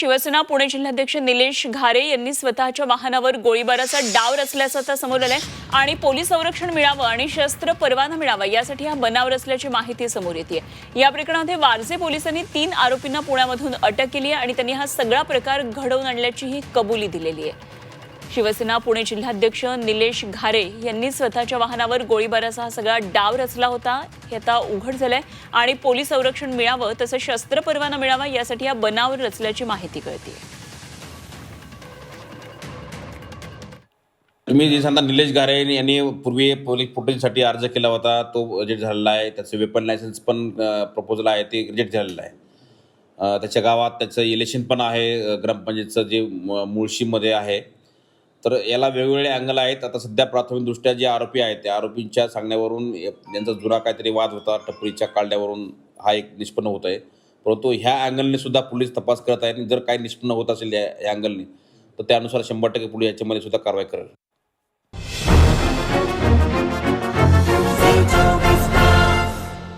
शिवसेना पुणे जिल्हाध्यक्ष निलेश घारे यांनी स्वतःच्या वाहनावर गोळीबाराचा डाव रचल्याचं आता समोर आलंय. आणि पोलीस संरक्षण मिळावं आणि शस्त्र परवाना मिळावा यासाठी हा बनाव रचल्याची माहिती समोर येते या प्रकरणामध्ये वारजे पोलिसांनी तीन आरोपींना पुण्यामधून अटक केली आहे आणि त्यांनी हा सगळा प्रकार घडवून आणल्याचीही कबुली दिलेली आहे. शिवसेना पुणे जिल्हाध्यक्ष निलेश घारे यांनी स्वतःच्या वाहनावर गोळीबाराचा हा सगळा डाव रचला होता. हे आता उघड झालंय आणि पोलीस संरक्षण मिळावं तसं शस्त्र परवाना मिळावा यासाठी हा बनाव रचल्याची माहिती कळते तुम्ही जे सांगता निलेश घारे यांनी पूर्वी पोलीस फुटेजसाठी अर्ज केला होता. तो रिजेक्ट झालेला आहे. त्याचं वेपन लायसन्स पण प्रपोजल आहे. ते रिजेक्ट झालेलं आहे. त्याच्या गावात त्याचं इलेक्शन पण आहे. ग्रामपंचायतचं जे मुळशीमध्ये आहे. तर याला वेगवेगळे अँगल आहेत. आता सध्या प्राथमिकदृष्ट्या जे आरोपी आहेत त्या आरोपींच्या सांगण्यावरून यांचा जुना काहीतरी वाद होता. टपरीच्या काढल्यावरून हा एक निष्पन्न होत आहे. परंतु ह्या अँगलने सुद्धा पोलीस तपास करत आहेत आणि जर काही निष्पन्न होत असेल या अँगलने तर त्यानुसार शंभर टक्के पुढे याच्यामध्ये सुद्धा कारवाई करेल.